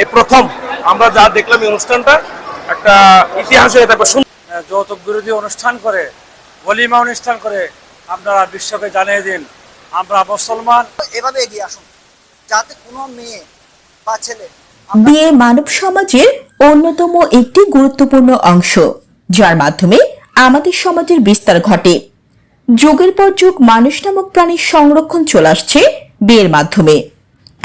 এই প্রথম আমরা যা দেখলাম এই অনুষ্ঠানটা একটা ইতিহাস হয়ে থাকবে যৌতুক বিরোধী অনুষ্ঠান করে বলিমা অনুষ্ঠান করে আপনারা বিশ্বকে জানিয়ে দিন আমরা মুসলমান। এভাবে এগিয়ে আসুন যাতে কোনো মেয়ে বা ছেলে বিয়ে মানব সমাজের অন্যতম একটি গুরুত্বপূর্ণ অংশ যার মাধ্যমে আমাদের সমাজের বিস্তার ঘটে। যুগের পর যুগ মানুষ নামক প্রাণীর সংরক্ষণ চলে আসছে বিয়ের মাধ্যমে।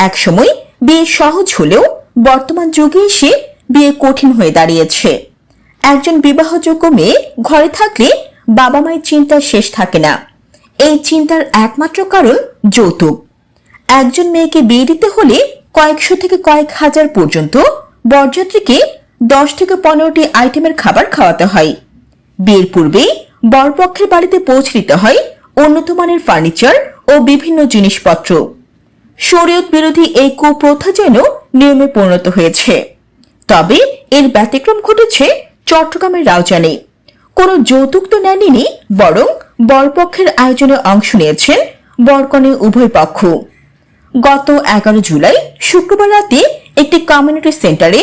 একসময় বিয়ে সহজ হলেও বর্তমান যুগে এসে বিয়ে কঠিন হয়ে দাঁড়িয়েছে। একজন বিবাহযোগ্য মেয়ে ঘরে থাকলে বাবা মায়ের চিন্তা শেষ থাকে না। এই চিন্তার একমাত্র কারণ যৌতুক। একজন মেয়েকে বিয়ে দিতে হলে কয়েকশো থেকে কয়েক হাজার পর্যন্ত বরযাত্রীকে দশ থেকে পনেরোটি আইটেমের খাবার খাওয়াতে হয়। বিয়ের পূর্বে বরপক্ষের বাড়িতে পৌঁছে দিতে হয় উন্নত মানের ফার্নিচার ও বিভিন্ন জিনিসপত্র। শরীয়ত বিরোধী এই কুপ্রথা যেন নিয়মে পরিণত হয়েছে। তবে এর ব্যতিক্রম ঘটেছে চট্টগ্রামের রাউজানে। কোনো যৌতুক তো নেননি, বরং বরপক্ষের আয়োজনে অংশ নিয়েছেন বরকনে উভয় পক্ষ। গত এগারো জুলাই শুক্রবার রাতে একটি কমিউনিটি সেন্টারে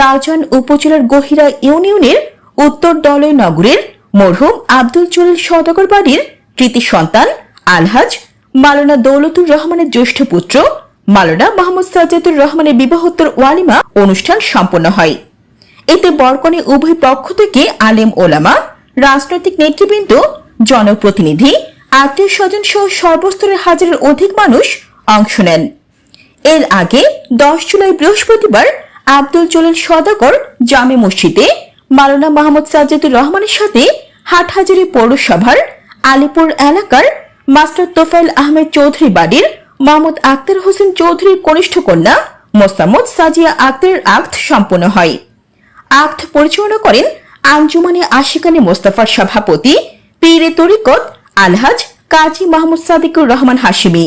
রাউজান উপজেলার গহিরা ইউনিয়নের উত্তর দলয় নগরের মরহুম আব্দুল জলিল সদাগর বাড়ির কৃতি সন্তান আলহাজ মালানা দৌলতুর রহমানের জ্যেষ্ঠ পুত্র মালানা মোহাম্মদ সাজ্জাদুর রহমানের বিবাহোত্তর ওয়ালিমা অনুষ্ঠান সম্পন্ন হয়। এতে বরকনে উভয় পক্ষ থেকে আলেম ওলামা, রাজনৈতিক নেতৃবৃন্দ, জনপ্রতিনিধি, আত্মীয় স্বজন সহ সর্বস্তরের হাজারের অধিক মানুষ অংশ নেন। এর আগে দশ জুলাই বৃহস্পতিবার আব্দুল জলিল সদাগর জামে মসজিদে মালানা মাহমুদ সাজ্জাদুর রহমানের সাথে হাটহাজারী পৌরসভার আলিপুর এলাকার মাস্টার তোফাইল আহমেদ চৌধুরী বাড়ির মোহাম্মদ আক্তার হোসেন চৌধুরীর কনিষ্ঠ কন্যা মোসাম্মদ সাজিয়া আক্তারের আক্ত সম্পন্ন হয়। আক্ত পরিচালনা করেন আঞ্জুমানে আশিকানে মোস্তাফার সভাপতি, পীরে তরিকত আলহাজ কাজী মাহমুদ সাদিকুর রহমান হাশিমি।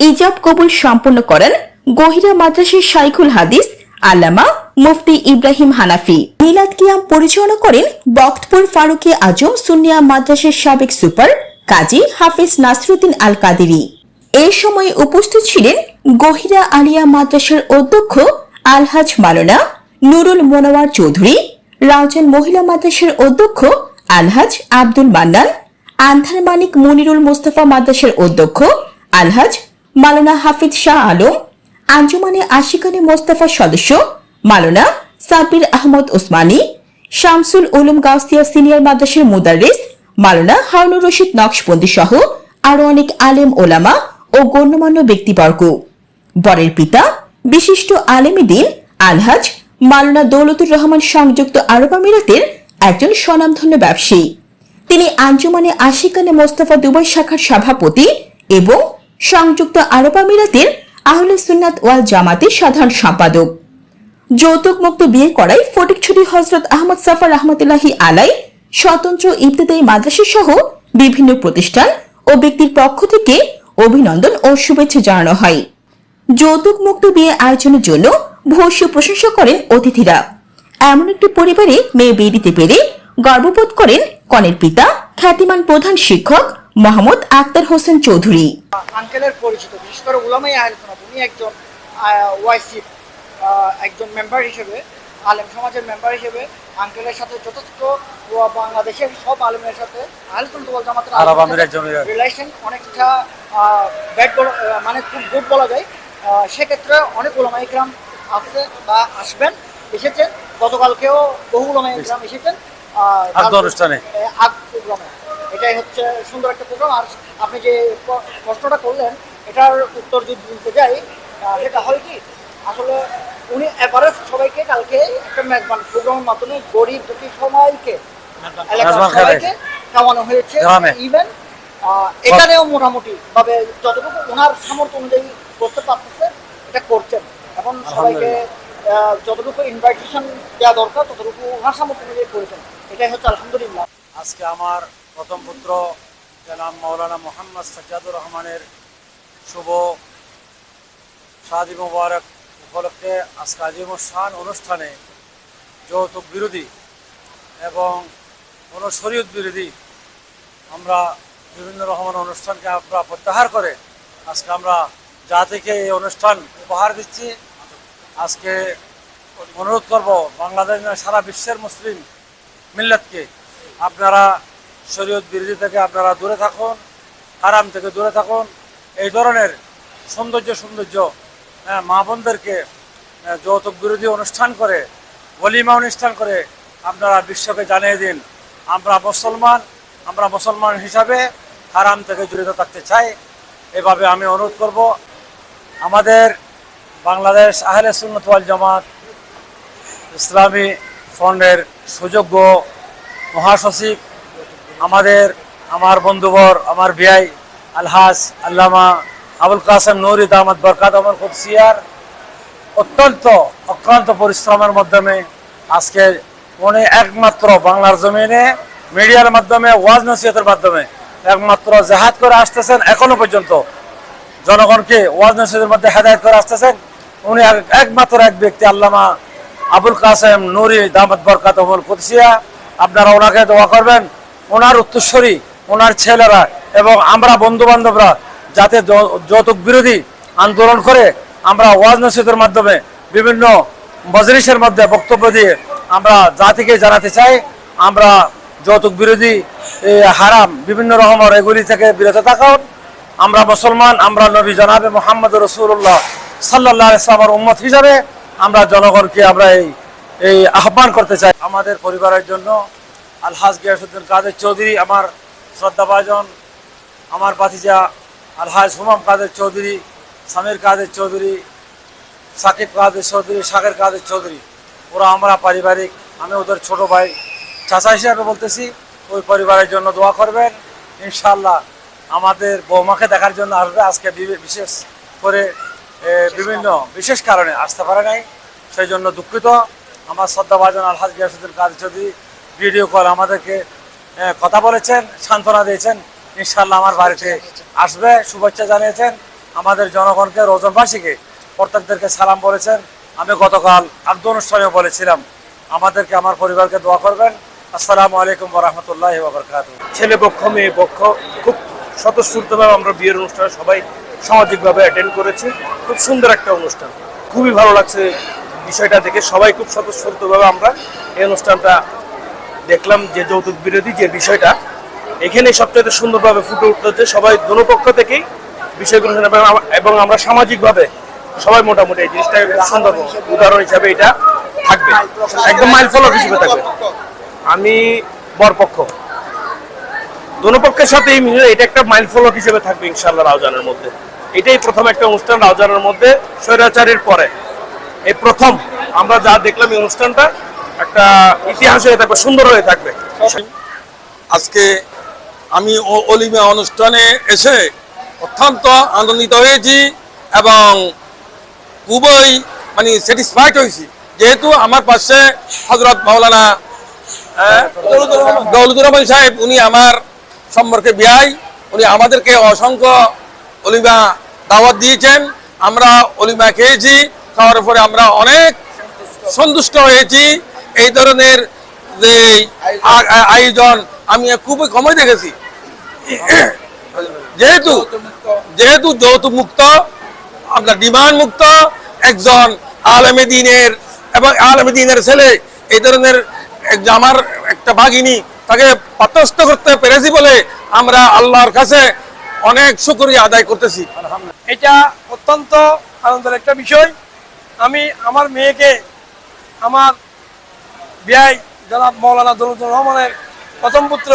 ইজাব কবুল সম্পন্ন করেন গহিরা মাদ্রাসার শাইখুল হাদিস আল্লামা মুফতি ইব্রাহিম হানাফি। মিলাদ কিয়াম পরিচালনা করেন বক্তপুর ফারুকি আজম সুনিয়া মাদ্রাসের সাবেক সুপার কাজী হাফিজ নাসরুদ্দিন আল কাদেরি এ সময় উপস্থিত ছিলেন গহিরা আলিয়া মাদ্রাসার অধ্যক্ষ আলহাজ মালনা, নুরুল মোনাওয়ার চৌধুরী, রাউজান মহিলা মাদ্রাসার অধ্যক্ষ আলহাজ আব্দুল মান্নান, আন্ধার মানিক মনিরুল মোস্তফা মাদ্রাসার অধ্যক্ষ আলহাজ মালানা হাফিজ শাহ আলম, আঞ্জুমানে আশিকানে মোস্তফার সদস্য মালানা সাবির আহমদ ওসমানী, শামসুল উলুম গাউসিয়া সিনিয়র মাদ্রাসার মুদারিস মালানা হারুনুর রশিদ নকশবন্দি সহ আরও অনেক আলেম ওলামা ও গণ্যমান্য ব্যক্তিবর্গ। বরের পিতা, বিশিষ্ট আলেমীদিন আলহাজ মালানা দৌলতুর রহমান সংযুক্ত আরব আমিরাতের একজন স্বনামধন্য ব্যবসায়ী। তিনি আঞ্জুমানে আশিকানে মোস্তফা দুবাই শাখার সভাপতি এবং সংযুক্ত আরব আমিরাতের আহলে সুন্নাত ওয়াল জামাতের সাধারণ সম্পাদক। যৌতুক মুক্ত বিয়ে করায় ফটিকছড়ি হজরত আহমদ সাফার রহমতুল্লাহি আলাই স্বতন্ত্র ইবতদায়ী মাদ্রাসা সহ বিভিন্ন প্রতিষ্ঠান ও ব্যক্তির পক্ষ থেকে অভিনন্দন ও শুভেচ্ছা জানানো হয়। যৌতুক মুক্ত বিয়ে আয়োজনের জন্য ভূয়সী প্রশংসা করেন অতিথিরা। এমন একটি পরিবারে মেয়ে বিয়ে দিতে পেরে গর্ববোধ করেন কনের পিতা খ্যাতিমান প্রধান শিক্ষক মোহাম্মদ আক্তার হোসেন চৌধুরী। আঙ্কেলের পরিচিত বিশেষ করে উলামাই আহলতনা উনি একজন ওয়াইসি একজন মেম্বার হিসেবে আলেম সমাজের মেম্বার হিসেবে আঙ্কেলের সাথে যথেষ্ট বাংলাদেশের সব আলেমের সাথে আহলতন তোয়াল জামাতের। রিলেশন অনেকটা ব্যাড মানে খুব গুড বলা যায়। সেক্ষেত্রে অনেক ওলামা ইকরাম আসছে বা আসবেন এসেছেন। গতকালকেও বহু ওলামা ইকরাম এসেছেন। অনুষ্ঠানে। আগ প্রোগ্রামে এটাই হচ্ছে সুন্দর একটা প্রোগ্রাম আর আপনি যে প্রশ্নটা করলেন এটার উত্তর যদি দিতে যাই সেটা হয় কি আসলে উনি এভারেস্ট সবাইকে কালকে একটা মেজবান প্রোগ্রামের মাধ্যমে গরিব দুটি সবাইকে এলাকার সবাইকে খাওয়ানো হয়েছে। ইভেন এখানেও মোটামুটি ভাবে যতটুকু ওনার সামর্থ্য অনুযায়ী করতে পারতেছে এটা করছেন। এখন সবাইকে যতটুকু ইনভাইটেশন দেওয়া দরকার ততটুকু ওনার সামর্থ্য অনুযায়ী করেছেন। এটাই হচ্ছে আলহামদুলিল্লাহ। আজকে আমার প্রথম পুত্র জনাব মৌলানা মোহাম্মদ সাজ্জাদুর রহমানের শুভ শাদি মোবারক উপলক্ষে আজকে আজিম শান অনুষ্ঠানে যৌতুক বিরোধী এবং কোনো শরীয়ত বিরোধী আমরা বিভিন্ন রকমের অনুষ্ঠানকে আমরা প্রত্যাহার করে আজকে আমরা জাতিকে এই অনুষ্ঠান উপহার দিচ্ছি আজকে অনুরোধ করব বাংলাদেশ সারা বিশ্বের মুসলিম মিল্লাতকে আপনারা শরীয়ত বিরোধী থেকে আপনারা দূরে থাকুন হারাম থেকে দূরে থাকুন। এই ধরনের সৌন্দর্য সৌন্দর্য হ্যাঁ, মা বোনদেরকে যৌতুক বিরোধী অনুষ্ঠান করে বলিমা অনুষ্ঠান করে আপনারা বিশ্বকে জানিয়ে দিন আমরা মুসলমান আমরা মুসলমান হিসাবে হারাম থেকে জড়িত থাকতে চাই, এভাবে আমি অনুরোধ করব। আমাদের বাংলাদেশ আহলে সুন্নত ওয়াল জামাত ইসলামী ফন্ডের সুযোগ্য মহাসচিব, আমাদের আমার বন্ধুবর, আমার বিআই আলহাজ আল্লামা আবুল কাসেম নুরি দামাদ বরকাত আমার কুৎসিয়ার অত্যন্ত অক্লান্ত পরিশ্রমের মাধ্যমে আজকে উনি একমাত্র বাংলার জমিনে, মিডিয়ার মাধ্যমে, ওয়াজ নসিহতের মাধ্যমে একমাত্র জাহাদ করে আসতেছেন এখনও পর্যন্ত। জনগণকে ওয়াজ নসিহতের মধ্যে হেদায়ত করে আসতেছেন। উনি এক- একমাত্র এক ব্যক্তি, আল্লামা আবুল কাসেম নুরি দামত বরকাত কুৎসিয়া আপনারা ওনাকে দোয়া করবেন। ওনার উত্তরস্বরী ওনার ছেলেরা এবং আমরা বন্ধু বান্ধবরা যাতে যৌতুক বিরোধী আন্দোলন করে আমরা ওয়াজ নসিহতের মাধ্যমে বিভিন্ন মজলিসের মধ্যে বক্তব্য দিয়ে আমরা জাতিকে জানাতে চাই। আমরা যৌতুক বিরোধী হারাম, বিভিন্ন রকমের এগুলি থেকে বিরত থাকুন। আমরা মুসলমান, আমরা নবী জনাবে মোহাম্মদ রসুল্লাহ সাল্লাহ ইসলামের উম্মত হিসাবে আমরা জনগণকে আমরা এই এই আহ্বান করতে চাই। আমাদের পরিবারের জন্য আলহাজ গিয়াসুদ্দিন কাদের চৌধুরী আমার শ্রদ্ধাভাজন, আমার বাতিজা আলহাজ হুমাম কাদের চৌধুরী, সামির কাদের চৌধুরী, সাকিব কাদের চৌধুরী, সাগর কাদের চৌধুরী। ওরা আমরা পারিবারিক, আমি ওদের ছোট ভাই। চাচা হিসাবে বলতেছি, ওই পরিবারের জন্য দোয়া করবেন। ইনশাল্লাহ আমাদের বৌমাকে দেখার জন্য আসবে। আজকে বিশেষ করে বিভিন্ন, বিশেষ কারণে আসতে পারে নাই। সেই জন্য দুঃখিত। আমার শ্রদ্ধাভাজন আলহাজ গিয়াসুদ্দিন কাদের চৌধুরী ভিডিও কল আমাদেরকে কথা বলেছেন, সান্ত্বনা দিয়েছেন। ইনশাল্লাহ আমার বাড়িতে আসবে। শুভেচ্ছা জানিয়েছেন। আমাদের জনগণকে, রোজনবাসীকে প্রত্যেকদেরকে সালাম বলেছেন। আমি গতকাল আব্দ অনুষ্ঠানেও বলেছিলাম, আমাদেরকে, আমার পরিবারকে দোয়া করবেন। আসসালামু আলাইকুম রহমতুল্লাহ বাবরকাত ছেলে পক্ষ, মেয়ে পক্ষ, খুব স্বতঃস্ফূর্তভাবে আমরা বিয়ের অনুষ্ঠানে সবাই সামাজিকভাবে অ্যাটেন্ড করেছি। খুব সুন্দর একটা অনুষ্ঠান। খুবই ভালো লাগছে বিষয়টা দেখে। সবাই খুব স্বতঃস্ফূর্তভাবে আমরা এই অনুষ্ঠানটা দেখলাম, যে যৌতুক বিরোধী যে বিষয়টা। এখানে সবচেয়ে সুন্দরভাবে ফুটে উঠতেছে সবাই দোনো থেকেই বিষয়গুলো এবং আমরা সামাজিকভাবে সবাই মোটামুটি এই জিনিসটা সুন্দর উদাহরণ হিসাবে এটা থাকবে। একদম মাইল ফলক হিসেবে থাকবে। আমি বরপক্ষ। দোনো পক্ষের মিলে এটা একটা মাইল ফলক হিসেবে থাকবে ইনশাল্লাহ রাউজানের মধ্যে। এটাই প্রথম একটা অনুষ্ঠান রাউজানের মধ্যে স্বৈরাচারের পরে। এই প্রথম আমরা যা দেখলাম এই অনুষ্ঠানটা একটা ইতিহাস হয়ে থাকবে, সুন্দর হয়ে থাকবে। আজকে আমি অলিমা অনুষ্ঠানে এসে অত্যন্ত আনন্দিত হয়েছি এবং খুবই মানে স্যাটিসফাইড হয়েছি। যেহেতু আমার পাশে হজরত মাওলানা দৌলতুর রহমান সাহেব, উনি আমার সম্পর্কে বিয়াই উনি আমাদেরকে অসংখ্য অলিমা দাওয়াত দিয়েছেন। আমরা অলিমা খেয়েছি, খাওয়ার পরে আমরা অনেক সন্তুষ্ট হয়েছি। এই ধরনের যে আয়োজন আমি খুবই কমই দেখেছি। যেহেতু যেহেতু যৌতুক মুক্ত, আপনার ডিমান্ড মুক্ত, একজন আলমে দিনের এবং আলমে দিনের ছেলে, এই ধরনের আমার একটা ভাগিনী তাকে পাতস্থ করতে পেরেছি বলে আমরা আল্লাহর কাছে অনেক শুকরিয়া আদায় করতেছি। এটা অত্যন্ত আনন্দের একটা বিষয়। আমি আমার মেয়েকে আমার বিয়াই জনাব মৌলানা দৌলতুর রহমানের প্রথম পুত্র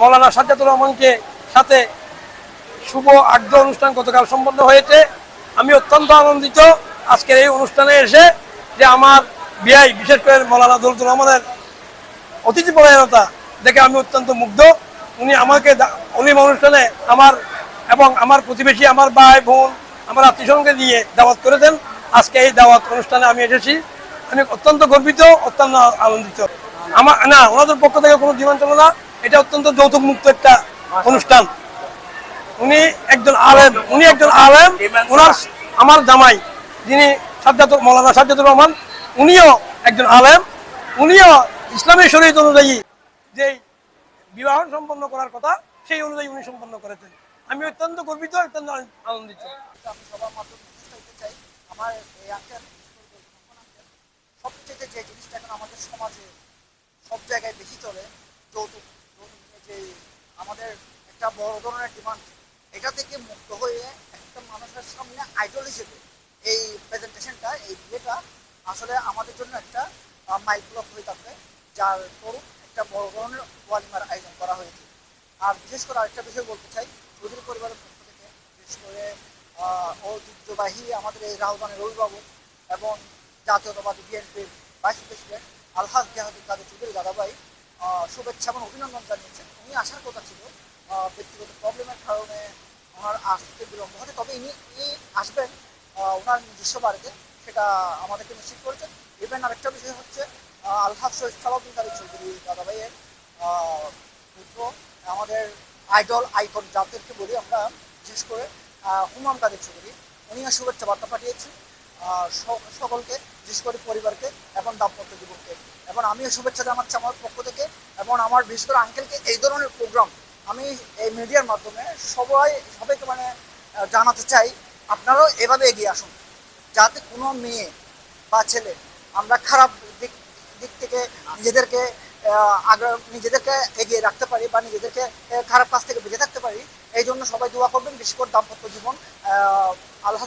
মৌলানা সাজ্জাদুর রহমানকে সাথে শুভ আগ্ধ অনুষ্ঠান গতকাল সম্পন্ন হয়েছে। আমি অত্যন্ত আনন্দিত আজকের এই অনুষ্ঠানে এসে যে আমার বিয়াই বিশেষ করে মৌলানা দৌলতুর রহমানের অতিথি পরায়ণতা দেখে আমি অত্যন্ত মুগ্ধ। উনি আমাকে অলিম অনুষ্ঠানে আমার এবং আমার প্রতিবেশী, আমার ভাই, বোন, আমার আত্মীয়স্বজনকে নিয়ে দাওয়াত করেছেন আজকে এই দাওয়াত অনুষ্ঠানে আমি এসেছি। আমি অত্যন্ত গর্বিত, অত্যন্ত আনন্দিত। আমার না, ওনাদের পক্ষ থেকে কোনো ডিমান্ড ছিল না। এটা অত্যন্ত যৌতুক মুক্ত একটা অনুষ্ঠান। উনি একজন আলেম। উনি একজন আলেম। ওনার আমার জামাই, যিনি সাজ্জাদুর মৌলানা সাজ্জাদুর রহমান, উনিও একজন আলেম। উনিও ইসলামের শরীর অনুযায়ী যে বিবাহ সম্পন্ন করার কথা, সেই অনুযায়ী উনি সম্পন্ন করেছেন। আমি অত্যন্ত গর্বিত, অত্যন্ত আনন্দিত। আমি সবার মাধ্যমে বুঝতে চাই আমার এই আঙ্কেল সমাজে সব জায়গায় বেশি চলে, যৌতুক। যে আমাদের একটা বড় ধরনের ডিমান্ড, এটা থেকে হয়ে একটা মানুষের সামনে আইডল হিসেবে এই প্রেজেন্টেশনটা এই বিয়েটা আসলে আমাদের জন্য একটা মাইল হয়ে থাকবে। যার দরুন একটা বড় ধরনের ওয়ালিমার আয়োজন করা হয়েছে। আর বিশেষ করে আরেকটা বিষয় বলতে চাই চৌধুরী পরিবারের পক্ষ থেকে, বিশেষ করে ঐতিহ্যবাহী আমাদের এই রাহুবানের রবিবাবু এবং জাতীয়তাবাদী বিএনপির ভাইস প্রেসিডেন্ট আলহাজ জাহাদুল কাদের চৌধুরী দাদাভাই শুভেচ্ছা এবং অভিনন্দন জানিয়েছেন। উনি আসার কথা ছিল ব্যক্তিগত প্রবলেমের কারণে ওনার আসতে বিলম্ব হতে তবে ইনি ইনি আসবেন ওনার নিজস্ব বাড়িতে, সেটা আমাদেরকে নিশ্চিত করেছেন। ইভেন আরেকটা বিষয় হচ্ছে আলহাজ শহীদ সালাউদ্দিন কাদের চৌধুরী দাদাভাইয়ের আহ, পুত্র আমাদের আইডল আইকন যাদেরকে বলি আমরা বিশেষ করে হুমাম কাদের চৌধুরী উনিও শুভেচ্ছা বার্তা পাঠিয়েছেন। সকলকে বিশেষ করে পরিবারকে এবং দাম্পত্য জীবনকে। এবং আমিও শুভেচ্ছা জানাচ্ছি আমার পক্ষ থেকে এবং আমার বিশেষ করে আঙ্কেলকে এই ধরনের প্রোগ্রাম আমি এই মিডিয়ার মাধ্যমে সবাই সবাইকে মানে জানাতে চাই। আপনারাও এভাবে এগিয়ে আসুন। যাতে কোনো মেয়ে বা ছেলে আমরা খারাপ দিক দিক থেকে নিজেদেরকে নিজেদেরকে এগিয়ে রাখতে পারি বা নিজেদেরকে খারাপ কাজ থেকে বেঁচে থাকতে পারি, এই জন্য সবাই দোয়া করবেন। বিশেষ করে দাম্পত্য জীবন আল্লাহ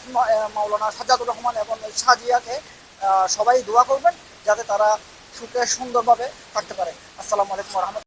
মাওলানা সাজাদুর রহমান এবং সাজিয়াকে সবাই দোয়া করবেন যাতে তারা সুখে সুন্দরভাবে থাকতে পারে। আসসালামু আলাইকুম রহমতুল্লাহ।